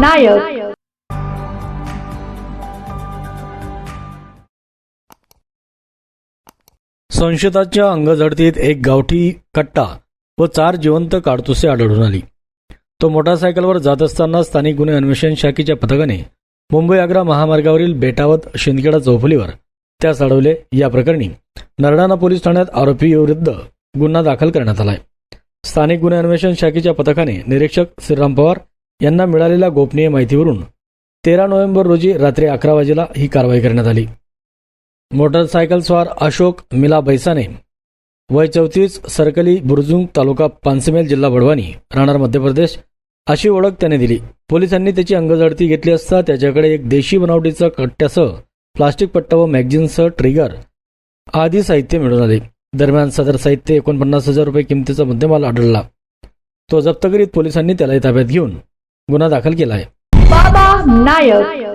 नायक. संशयताच्या अंगझडतीत एक गावठी कट्टा व चार जिवंत काडतुसे आढळून आली. तो मोटारसायकलवर जात असताना स्थानिक गुन्हे अन्वेषण शाखेच्या पथकाने मुंबई आग्रा महामार्गावरील बेटावत शिंदखेडा चौफुलीवर त्यास अडवले. या प्रकरणी नरडाणा पोलीस ठाण्यात आरोपीविरुद्ध गुन्हा दाखल करण्यात आलाय. स्थानिक गुन्हे अन्वेषण शाखेच्या पथकाने निरीक्षक श्रीराम पवार यांना मिळालेल्या गोपनीय माहितीवरून तेरा नोव्हेंबर रोजी रात्री अकरा वाजेला ही कारवाई करण्यात आली. मोटरसायकल स्वार अशोक मिला बैसाने वय चौतीस सरकली बुरजुंग तालुका पानसमेल जिल्हा बडवानी राहणार मध्य प्रदेश अशी ओळख त्याने दिली. पोलिसांनी त्याची अंगझडती घेतली असता त्याच्याकडे एक देशी बनावटीचा कट्ट्यासह प्लास्टिक पट्टा व मॅगझिनसह ट्रिगर आदी साहित्य मिळून आले. दरम्यान सदर साहित्य एकोणपन्नास हजार रुपये किमतीचा मुद्देमाल आढळला. तो जप्त करीत पोलिसांनी त्यालाही ताब्यात घेऊन गुन्हा दाखल केला आहे. बाबा नायक.